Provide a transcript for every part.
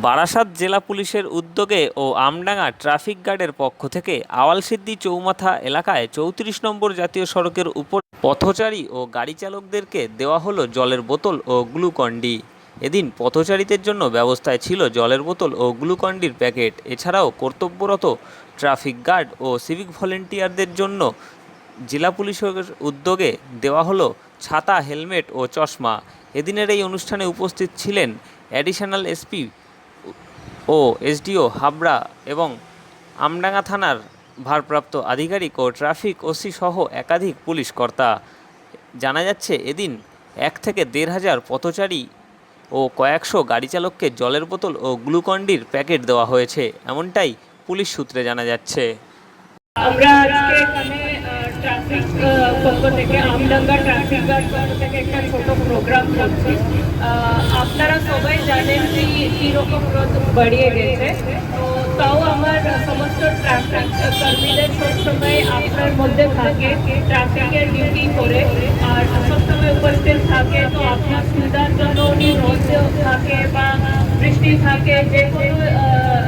বারাসাত জেলা পুলিশের উদ্যোগে ও আমডাঙ্গা ট্রাফিক গার্ডের পক্ষ থেকে আওয়ালসিদ্দি চৌমাথা এলাকায় চৌত্রিশ নম্বর জাতীয় সড়কের উপর পথচারী ও গাড়ি চালকদেরকে দেওয়া হলো জলের বোতল ও গ্লুকন্ডি। এদিন পথচারীদের জন্য ব্যবস্থায় ছিল জলের বোতল ও গ্লুকন্ডির প্যাকেট। এছাড়াও কর্তব্যরত ট্রাফিক গার্ড ও সিভিক ভলেন্টিয়ারদের জন্য জেলা পুলিশের উদ্যোগে দেওয়া হলো ছাতা, হেলমেট ও চশমা। এদিনের এই অনুষ্ঠানে উপস্থিত ছিলেন অ্যাডিশনাল এসপি ও এসডিও হাবড়া এবং আমডাঙ্গা থানার ভারপ্রাপ্ত আধিকারিক ও ট্রাফিক ওসি সহ একাধিক পুলিশ কর্তা। জানা যাচ্ছে, এদিন এক থেকে দেড় হাজার পথচারী ও কয়েকশো গাড়ি চালককে জলের বোতল ও গ্লুকন্ডির প্যাকেট দেওয়া হয়েছে, এমনটাই পুলিশ সূত্রে জানা যাচ্ছে। আমরা আজকে ট্রাফিক পক্ষ থেকে আমডাঙ্গা ট্রাফিক গার্ড পক্ষ থেকে একটা ছোট প্রোগ্রাম করছি আপনারা সবাই জানেন যে কীরকম রোদ বাড়িয়ে গেছে। তাও আমার সমস্ত ট্রাফিক কর্মীদের সবসময় আপনার মধ্যে থাকে ট্রাফিকের ডিউটি করে। আর সবসময় উপস্থিত থাকে, তো আপনার সুবিধার জন্য উনি রোদ থাকে বা বৃষ্টি থাকে, যে কোনো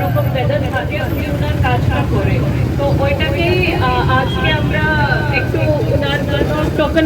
রকম ওয়েদার থাকে, উনি ওনার কাজটা করে। তো ওইটাকেই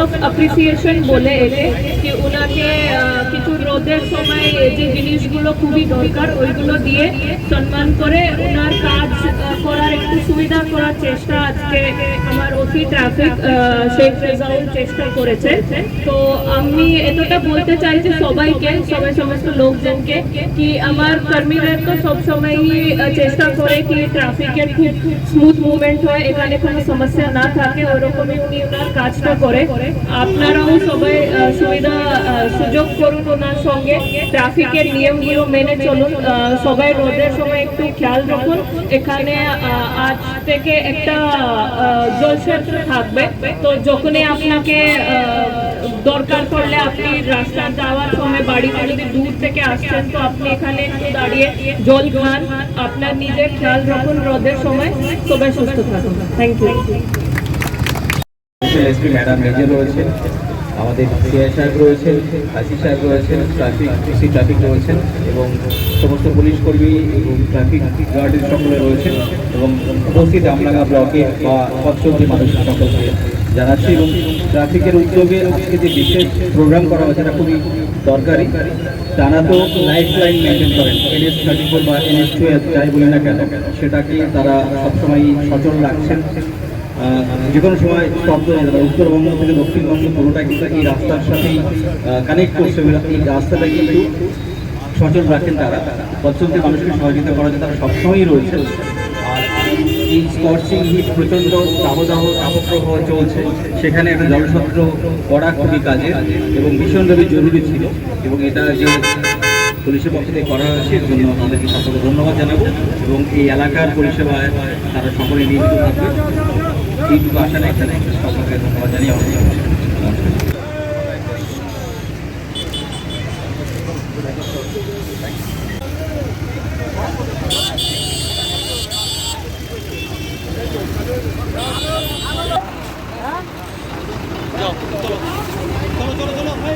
ऑफ़ अप्रिसिएशन बोले। রোদের সময় যে জিনিসগুলো খুবই দরকার, ওইগুলো দিয়ে সম্মান করে ওনার কাজ করার একটু সুবিধা করার চেষ্টা আজকে আমার ওসি ট্রাফিক শেখ রেজাউল চেষ্টা করেছে। তো আমি এতটা বলতে চাই যে সবাইকে, সবাই সমস্ত লোকজনকে কি আমার কর্মীরা তো সবসময়ই চেষ্টা করে কি ট্রাফিকের খুব স্মুথ মুভমেন্ট হয়, এখানে কোনো সমস্যা না থাকে ওরকমই উনি ওনার কাজটা করে। আপনারাও সবাই সুবিধা সুযোগ করুন ওনার সঙ্গে ট্রাফিকের নিয়মগুলো মেনে চলুন। সবাই রোদের সময় একটু খেয়াল রাখুন। এখানে আজ থেকে একটা জলক্ষেত্র থাকবে। তো যখনই আপনাকে দরকার পড়লে আপনি রাস্তা যাওয়ার সময় বাড়িতে যদি দূর থেকে আসছেন, তো আপনি এখানে একটু দাঁড়িয়ে জল খান। আপনার নিজের খেয়াল রাখুন রোদের সময়। সবাই সুস্থ থাকুন। থ্যাংক ইউ ম্যাডাম নিজে রয়েছেন আমাদের সিআই সাহেব রয়েছেন, আইসি সাহেব রয়েছেন, ট্রাফিক সি ট্রাফিক রয়েছেন এবং সমস্ত পুলিশ কর্মী এবং ট্রাফিক গার্ডের সকলে রয়েছেন এবং উপস্থিত আমলাগা ব্লকে বা পথচলতি মানুষ সকলকে জানাচ্ছি এবং ট্রাফিকের উদ্যোগে আজকে যে বিশেষ প্রোগ্রাম করা হয়েছে এটা খুবই দরকারি। তারা তো লাইফ লাইন মেনটেন করেন এনএস থার্টি ফোর বা এনএস টুয়েলভ যাই বলি না কেন, সেটাকে তারা সবসময় সচল রাখছেন। যে কোনো সময় যাবে। উত্তরবঙ্গ থেকে দক্ষিণবঙ্গ পুরোটা কিন্তু এই রাস্তার সাথেই কানেক্ট করছে। এই রাস্তাটা কিন্তু সচল রাখেন তারা। পশ্চিমবঙ্গের মানুষকে সহযোগিতা করার জন্য তারা সবসময়ই রয়েছে এই স্কর্চিং হিট প্রচণ্ড দাবদাহ তাপপ্রবাহ চলছে। সেখানে একটা জলসত্র করা খুবই কাজে এবং ভীষণভাবে জরুরি ছিল। এবং এটা যে পুলিশের পক্ষ থেকে করা হয়েছে, এর জন্য তাদেরকে সকলকে ধন্যবাদ জানাব। এবং এই এলাকার পরিষেবায় তারা সকলে নিয়োজিত থাকবে। এইটুকু আশা নেই এখানে সকলকে ধন্যবাদ জানিয়ে আমার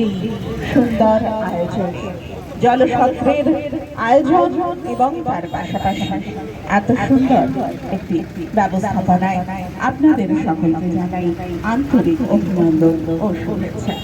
এই সুন্দর আয়োজন। জলসত্রের আয়োজন এবং তার পাশাপাশি এত সুন্দর একটি ব্যবস্থাপনায় আপনাদের সকলকে জানাই আন্তরিক অভিনন্দন ও শুভেচ্ছা।